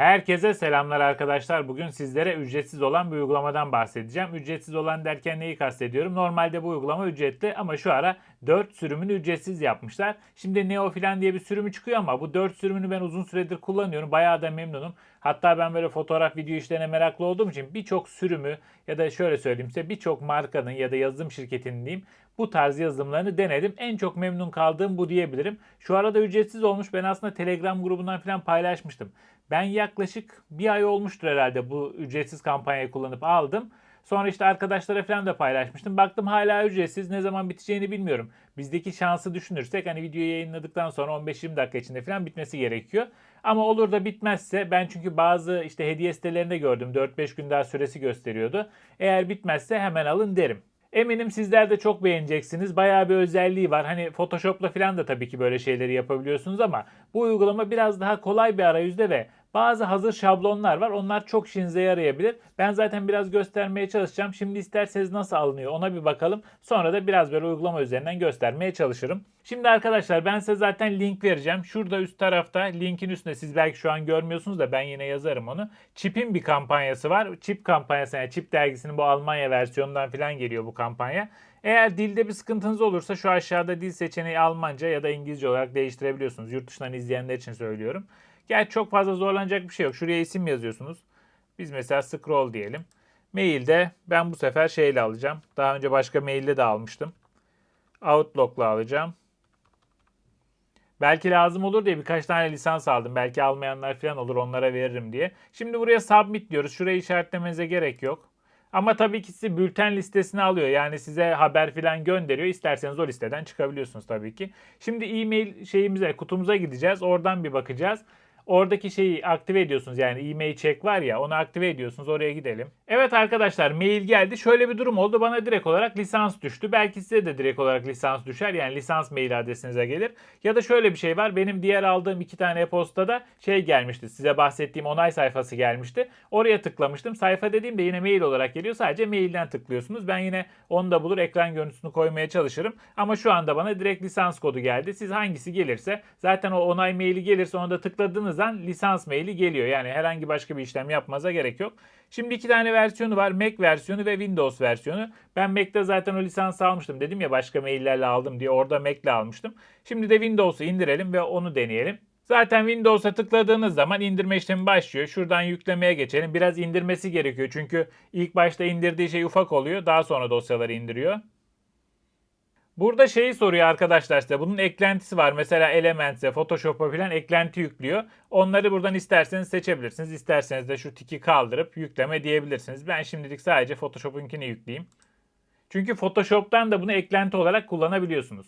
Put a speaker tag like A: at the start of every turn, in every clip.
A: Herkese selamlar arkadaşlar. Bugün sizlere ücretsiz olan bir uygulamadan bahsedeceğim. Ücretsiz olan derken neyi kastediyorum? Normalde bu uygulama ücretli ama şu ara 4 sürümünü ücretsiz yapmışlar. Şimdi Neo filan diye bir sürümü çıkıyor ama bu 4 sürümünü ben uzun süredir kullanıyorum. Bayağı da memnunum. Hatta ben böyle fotoğraf video işlerine meraklı olduğum için birçok sürümü ya da şöyle söyleyeyim size birçok markanın ya da yazılım şirketinin diyeyim bu tarz yazılımlarını denedim. En çok memnun kaldığım bu diyebilirim. Şu arada ücretsiz olmuş. Ben aslında Telegram grubundan falan paylaşmıştım. Ben yaklaşık bir ay olmuştur herhalde bu ücretsiz kampanyayı kullanıp aldım. Sonra işte arkadaşlara falan da paylaşmıştım. Baktım hala ücretsiz. Ne zaman biteceğini bilmiyorum. Bizdeki şansı düşünürsek hani videoyu yayınladıktan sonra 15-20 dakika içinde falan bitmesi gerekiyor. Ama olur da bitmezse ben çünkü bazı işte hediye sitelerinde gördüm. 4-5 gün daha süresi gösteriyordu. Eğer bitmezse hemen alın derim. Eminim sizler de çok beğeneceksiniz. Bayağı bir özelliği var. Hani Photoshop'la falan da tabii ki böyle şeyleri yapabiliyorsunuz ama bu uygulama biraz daha kolay bir arayüzde ve bazı hazır şablonlar var. Onlar çok işinize yarayabilir. Ben zaten biraz göstermeye çalışacağım. Şimdi isterseniz nasıl alınıyor ona bir bakalım. Sonra da biraz böyle uygulama üzerinden göstermeye çalışırım. Şimdi arkadaşlar ben size zaten link vereceğim. Şurada üst tarafta linkin üstünde siz belki şu an görmüyorsunuz da ben yine yazarım onu. Chip'in bir kampanyası var. Chip kampanyası yani Chip dergisinin bu Almanya versiyonundan falan geliyor bu kampanya. Eğer dilde bir sıkıntınız olursa şu aşağıda dil seçeneği Almanca ya da İngilizce olarak değiştirebiliyorsunuz. Yurt dışından izleyenler için söylüyorum. Gerçi çok fazla zorlanacak bir şey yok. Şuraya isim yazıyorsunuz. Biz mesela scroll diyelim. Mailde ben bu sefer şeyle alacağım. Daha önce başka maille de almıştım. Outlook'la alacağım. Belki lazım olur diye birkaç tane lisans aldım. Belki almayanlar falan olur onlara veririm diye. Şimdi buraya submit diyoruz. Şurayı işaretlemenize gerek yok. Ama tabii ki sizi bülten listesine alıyor. Yani size haber falan gönderiyor. İsterseniz o listeden çıkabiliyorsunuz tabii ki. Şimdi e-mail şeyimize, kutumuza gideceğiz. Oradan bir bakacağız. Oradaki şeyi aktive ediyorsunuz. Yani e-mail check var ya onu aktive ediyorsunuz. Oraya gidelim. Evet arkadaşlar mail geldi. Şöyle bir durum oldu. Bana direkt olarak lisans düştü. Belki size de direkt olarak lisans düşer. Yani lisans mail adresinize gelir. Ya da şöyle bir şey var. Benim diğer aldığım iki tane e-postada şey gelmişti. Size bahsettiğim onay sayfası gelmişti. Oraya tıklamıştım. Sayfa dediğimde yine mail olarak geliyor. Sadece mailden tıklıyorsunuz. Ben yine onu da bulur ekran görüntüsünü koymaya çalışırım. Ama şu anda bana direkt lisans kodu geldi. Siz hangisi gelirse zaten o onay maili gelirse onu da tıkladığınız an lisans maili geliyor. Yani herhangi başka bir işlem yapmanıza gerek yok. Şimdi iki tane versiyonu var. Mac versiyonu ve Windows versiyonu. Ben Mac'te zaten o lisansı almıştım. Dedim ya başka maillerle aldım diye orada Mac'le almıştım. Şimdi de Windows'u indirelim ve onu deneyelim. Zaten Windows'a tıkladığınız zaman indirme işlemi başlıyor. Şuradan yüklemeye geçelim. Biraz indirmesi gerekiyor. Çünkü ilk başta indirdiği şey ufak oluyor. Daha sonra dosyaları indiriyor. Burada şeyi soruyor arkadaşlar size. Bunun eklentisi var. Mesela Elements'e, Photoshop'a falan eklenti yüklüyor. Onları buradan isterseniz seçebilirsiniz. İsterseniz de şu tiki kaldırıp yükleme diyebilirsiniz. Ben şimdilik sadece Photoshop'unkini yükleyeyim. Çünkü Photoshop'tan da bunu eklenti olarak kullanabiliyorsunuz.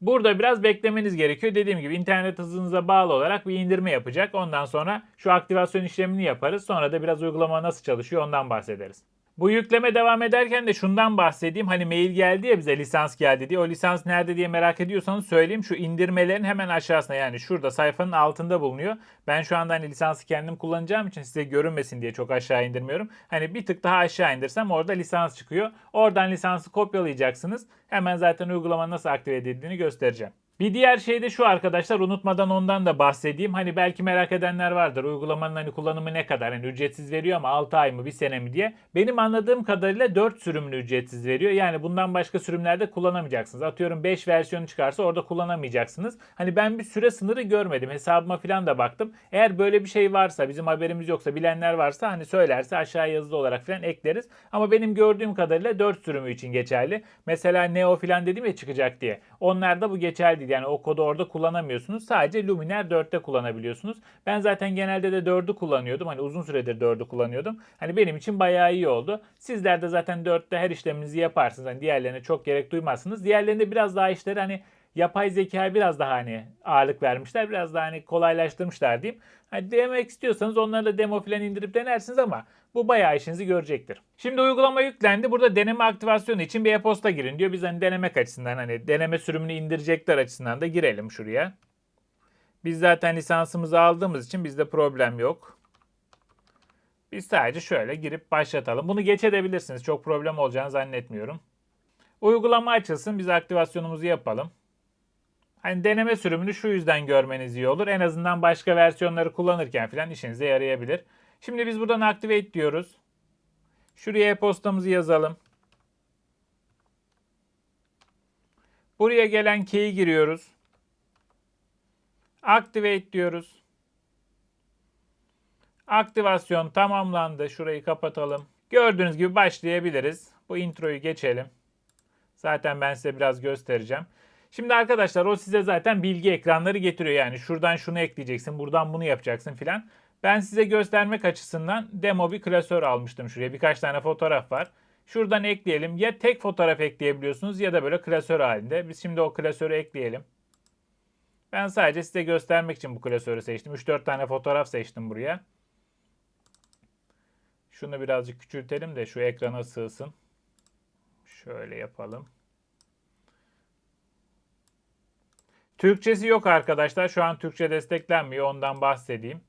A: Burada biraz beklemeniz gerekiyor. Dediğim gibi internet hızınıza bağlı olarak bir indirme yapacak. Ondan sonra şu aktivasyon işlemini yaparız. Sonra da biraz uygulama nasıl çalışıyor ondan bahsederiz. Bu yükleme devam ederken de şundan bahsedeyim. Hani mail geldi ya bize lisans geldi diye. O lisans nerede diye merak ediyorsanız söyleyeyim. Şu indirmelerin hemen aşağısında yani şurada sayfanın altında bulunuyor. Ben şu anda hani lisansı kendim kullanacağım için size görünmesin diye çok aşağı indirmiyorum. Hani bir tık daha aşağı indirsem orada lisans çıkıyor. Oradan lisansı kopyalayacaksınız. Hemen zaten uygulama nasıl aktive edildiğini göstereceğim. Bir diğer şey de şu arkadaşlar unutmadan ondan da bahsedeyim. Hani belki merak edenler vardır. Uygulamanın hani kullanımı ne kadar? Hani ücretsiz veriyor ama 6 ay mı 1 sene mi diye. Benim anladığım kadarıyla 4 sürümünü ücretsiz veriyor. Yani bundan başka sürümlerde kullanamayacaksınız. Atıyorum 5 versiyonu çıkarsa orada kullanamayacaksınız. Hani ben bir süre sınırı görmedim. Hesabıma falan da baktım. Eğer böyle bir şey varsa bizim haberimiz yoksa bilenler varsa hani söylerse aşağı yazılı olarak falan ekleriz. Ama benim gördüğüm kadarıyla 4 sürümü için geçerli. Mesela Neo falan dedim ya çıkacak diye. Onlarda bu geçerli değil. Yani o kodu orada kullanamıyorsunuz. Sadece Luminar 4'te kullanabiliyorsunuz. Ben zaten genelde de 4'ü kullanıyordum. Hani uzun süredir 4'ü kullanıyordum. Hani benim için bayağı iyi oldu. Sizler de zaten 4'te her işleminizi yaparsınız. Hani diğerlerine çok gerek duymazsınız. Diğerlerinde biraz daha işleri hani yapay zekaya biraz daha hani ağırlık vermişler. Biraz daha hani kolaylaştırmışlar diyeyim. Hani denemek istiyorsanız onları da demo falan indirip denersiniz ama bu bayağı işinizi görecektir. Şimdi uygulama yüklendi. Burada deneme aktivasyonu için bir e-posta girin diyor. Biz hani denemek açısından hani deneme sürümünü indirecekler açısından da girelim şuraya. Biz zaten lisansımızı aldığımız için bizde problem yok. Biz sadece şöyle girip başlatalım. Bunu geçebilirsiniz. Çok problem olacağını zannetmiyorum. Uygulama açılsın. Biz aktivasyonumuzu yapalım. Hani deneme sürümünü şu yüzden görmeniz iyi olur. En azından başka versiyonları kullanırken falan işinize yarayabilir. Şimdi biz buradan activate diyoruz. Şuraya e-postamızı yazalım. Buraya gelen key'i giriyoruz. Activate diyoruz. Aktivasyon tamamlandı. Şurayı kapatalım. Gördüğünüz gibi başlayabiliriz. Bu introyu geçelim. Zaten ben size biraz göstereceğim. Şimdi arkadaşlar o size zaten bilgi ekranları getiriyor. Yani şuradan şunu ekleyeceksin, buradan bunu yapacaksın filan. Ben size göstermek açısından demo bir klasör almıştım şuraya. Birkaç tane fotoğraf var. Şuradan ekleyelim. Ya tek fotoğraf ekleyebiliyorsunuz ya da böyle klasör halinde. Biz şimdi o klasörü ekleyelim. Ben sadece size göstermek için bu klasörü seçtim. 3-4 tane fotoğraf seçtim buraya. Şunu birazcık küçültelim de şu ekrana sığsın. Şöyle yapalım. Türkçesi yok arkadaşlar. Şu an Türkçe desteklenmiyor. Ondan bahsedeyim.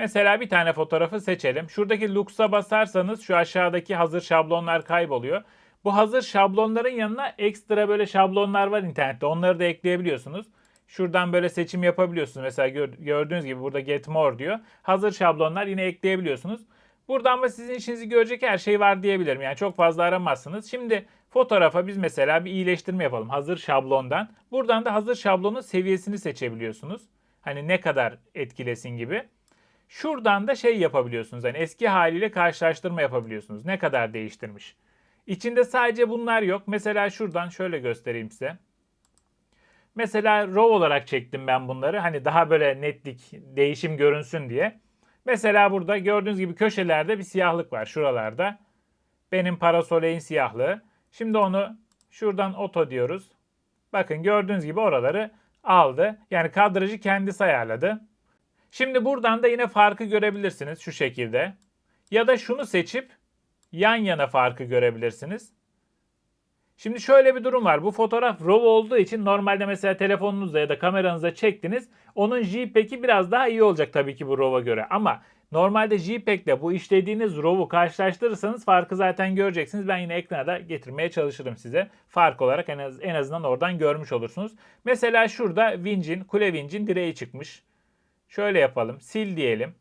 A: Mesela bir tane fotoğrafı seçelim. Şuradaki Lux'a basarsanız şu aşağıdaki hazır şablonlar kayboluyor. Bu hazır şablonların yanına ekstra böyle şablonlar var internette. Onları da ekleyebiliyorsunuz. Şuradan böyle seçim yapabiliyorsunuz. Mesela gördüğünüz gibi burada Get More diyor. Hazır şablonlar yine ekleyebiliyorsunuz. Burada ama sizin işinizi görecek her şey var diyebilirim. Yani çok fazla aramazsınız. Şimdi fotoğrafa biz mesela bir iyileştirme yapalım hazır şablondan. Buradan da hazır şablonun seviyesini seçebiliyorsunuz. Hani ne kadar etkilesin gibi. Şuradan da şey yapabiliyorsunuz. Hani eski haliyle karşılaştırma yapabiliyorsunuz. Ne kadar değiştirmiş. İçinde sadece bunlar yok. Mesela şuradan şöyle göstereyim size. Mesela RAW olarak çektim ben bunları. Hani daha böyle netlik, değişim görünsün diye. Mesela burada gördüğünüz gibi köşelerde bir siyahlık var şuralarda. Benim parasoleyin siyahlığı. Şimdi onu şuradan oto diyoruz. Bakın gördüğünüz gibi oraları aldı. Yani kadrajı kendisi ayarladı. Şimdi buradan da yine farkı görebilirsiniz şu şekilde. Ya da şunu seçip yan yana farkı görebilirsiniz. Şimdi şöyle bir durum var. Bu fotoğraf RAW olduğu için normalde mesela telefonunuzda ya da kameranızda çektiniz. Onun JPEG'i biraz daha iyi olacak tabii ki bu RAW'a göre. Ama normalde JPEG ile bu işlediğiniz RAW'u karşılaştırırsanız farkı zaten göreceksiniz. Ben yine ekrana da getirmeye çalışırım size. Fark olarak en, az, en azından oradan görmüş olursunuz. Mesela şurada Winch'in, kule Winch'in direği çıkmış. Şöyle yapalım. Sil diyelim.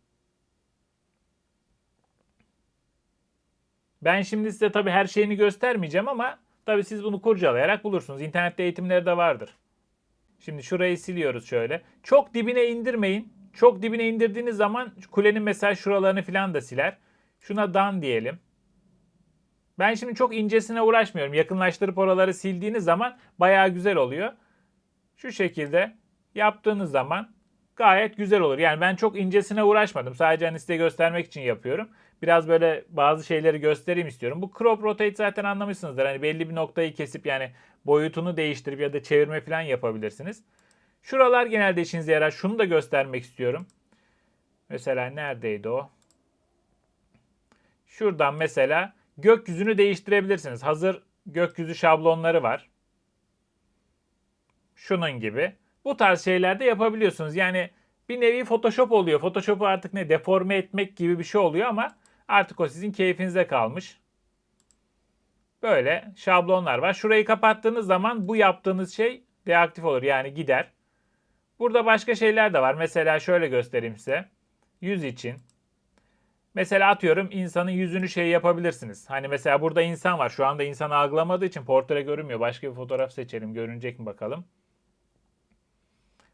A: Ben şimdi size tabii her şeyini göstermeyeceğim ama tabii siz bunu kurcalayarak bulursunuz. İnternette eğitimleri de vardır. Şimdi şurayı siliyoruz şöyle. Çok dibine indirmeyin. Çok dibine indirdiğiniz zaman kulenin mesela şuralarını falan da siler. Şuna dan diyelim. Ben şimdi çok incesine uğraşmıyorum. Yakınlaştırıp oraları sildiğiniz zaman bayağı güzel oluyor. Şu şekilde yaptığınız zaman gayet güzel olur. Yani ben çok incesine uğraşmadım. Sadece hani size göstermek için yapıyorum. Biraz böyle bazı şeyleri göstereyim istiyorum. Bu crop rotate zaten anlamışsınızdır. Hani belli bir noktayı kesip yani boyutunu değiştirip ya da çevirme falan yapabilirsiniz. Şuralar genelde işinize yarar. Şunu da göstermek istiyorum. Mesela neredeydi o? Şuradan mesela gökyüzünü değiştirebilirsiniz. Hazır gökyüzü şablonları var. Şunun gibi. Bu tarz şeyler de yapabiliyorsunuz. Yani bir nevi Photoshop oluyor. Photoshop'u artık ne deforme etmek gibi bir şey oluyor ama artık o sizin keyfinize kalmış. Böyle şablonlar var. Şurayı kapattığınız zaman bu yaptığınız şey deaktif olur. Yani gider. Burada başka şeyler de var. Mesela şöyle göstereyim size. Yüz için. Mesela atıyorum insanın yüzünü şey yapabilirsiniz. Hani mesela burada insan var. Şu anda insan algılamadığı için portre görünmüyor. Başka bir fotoğraf seçelim. Görünecek mi bakalım.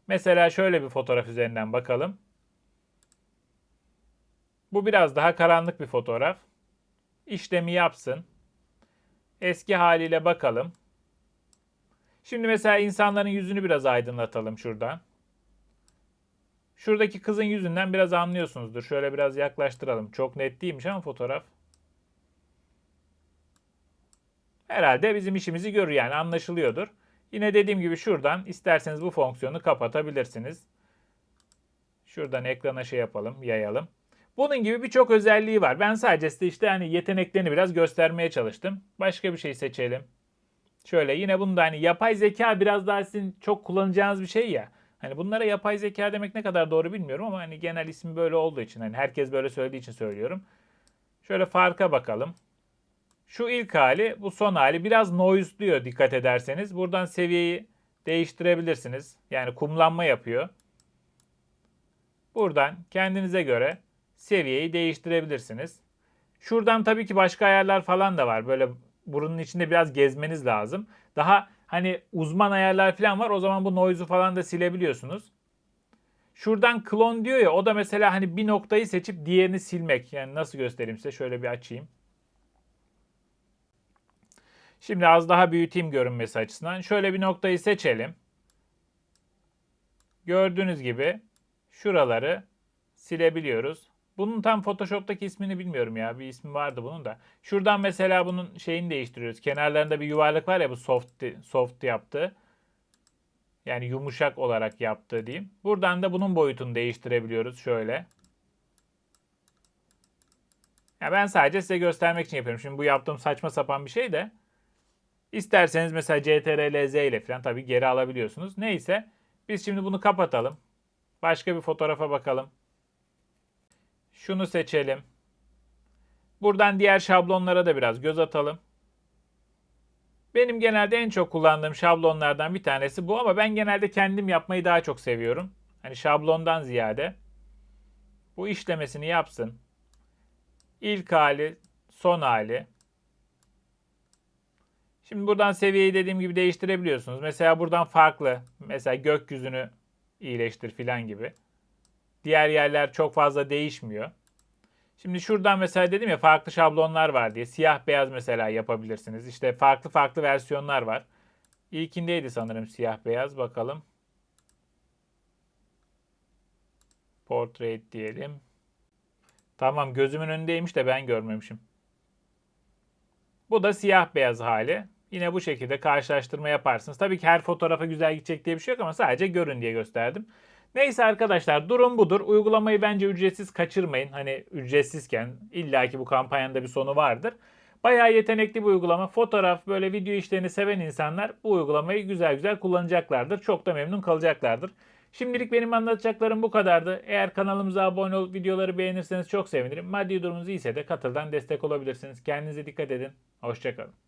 A: Mesela şöyle bir fotoğraf üzerinden bakalım. Bu biraz daha karanlık bir fotoğraf. İşlemi yapsın. Eski haliyle bakalım. Şimdi mesela insanların yüzünü biraz aydınlatalım şuradan. Şuradaki kızın yüzünden biraz anlıyorsunuzdur. Şöyle biraz yaklaştıralım. Çok net değilmiş ama fotoğraf. Herhalde bizim işimizi görür yani anlaşılıyordur. Yine dediğim gibi şuradan isterseniz bu fonksiyonu kapatabilirsiniz. Şuradan ekrana şey yapalım, yayalım. Bunun gibi birçok özelliği var. Ben sadece size işte hani yeteneklerini biraz göstermeye çalıştım. Başka bir şey seçelim. Şöyle yine bunda hani yapay zeka biraz daha sizin çok kullanacağınız bir şey ya. Hani bunlara yapay zeka demek ne kadar doğru bilmiyorum ama hani genel ismi böyle olduğu için hani herkes böyle söylediği için söylüyorum. Şöyle farka bakalım. Şu ilk hali, bu son hali biraz noise'luyor dikkat ederseniz. Buradan seviyeyi değiştirebilirsiniz. Yani kumlanma yapıyor. Buradan kendinize göre seviyeyi değiştirebilirsiniz. Şuradan tabii ki başka ayarlar falan da var. Böyle burunun içinde biraz gezmeniz lazım. Daha hani uzman ayarlar falan var. O zaman bu noise'u falan da silebiliyorsunuz. Şuradan klon diyor ya o da mesela hani bir noktayı seçip diğerini silmek. Yani nasıl göstereyim size şöyle bir açayım. Şimdi az daha büyüteyim görünmesi açısından. Şöyle bir noktayı seçelim. Gördüğünüz gibi şuraları silebiliyoruz. Bunun tam Photoshop'taki ismini bilmiyorum ya. Bir ismi vardı bunun da. Şuradan mesela bunun şeyini değiştiriyoruz. Kenarlarında bir yuvarlak var ya bu soft soft yaptı. Yani yumuşak olarak yaptı diyeyim. Buradan da bunun boyutunu değiştirebiliyoruz şöyle. Ya ben sadece size göstermek için yapıyorum. Şimdi bu yaptığım saçma sapan bir şey de. İsterseniz mesela CTRL-Z ile falan tabii geri alabiliyorsunuz. Neyse biz şimdi bunu kapatalım. Başka bir fotoğrafa bakalım. Şunu seçelim. Buradan diğer şablonlara da biraz göz atalım. Benim genelde en çok kullandığım şablonlardan bir tanesi bu ama ben genelde kendim yapmayı daha çok seviyorum. Hani şablondan ziyade. Bu işlemesini yapsın. İlk hali, son hali. Şimdi buradan seviyeyi dediğim gibi değiştirebiliyorsunuz. Mesela buradan farklı. Mesela gökyüzünü iyileştir filan gibi. Diğer yerler çok fazla değişmiyor. Şimdi şuradan mesela dedim ya farklı şablonlar var diye. Siyah beyaz mesela yapabilirsiniz. İşte farklı farklı versiyonlar var. İlkindeydi sanırım siyah beyaz. Bakalım. Portrait diyelim. Tamam gözümün önündeymiş de ben görmemişim. Bu da siyah beyaz hali. Yine bu şekilde karşılaştırma yaparsınız. Tabii ki her fotoğrafa güzel gidecek diye bir şey yok ama sadece görün diye gösterdim. Neyse arkadaşlar durum budur. Uygulamayı bence ücretsiz kaçırmayın. Hani ücretsizken illaki bu kampanyanın da bir sonu vardır. Bayağı yetenekli bir uygulama. Fotoğraf, böyle video işlerini seven insanlar bu uygulamayı güzel güzel kullanacaklardır. Çok da memnun kalacaklardır. Şimdilik benim anlatacaklarım bu kadardı. Eğer kanalımıza abone olup videoları beğenirseniz çok sevinirim. Maddi durumunuz iyiyse de katıldan destek olabilirsiniz. Kendinize dikkat edin. Hoşçakalın.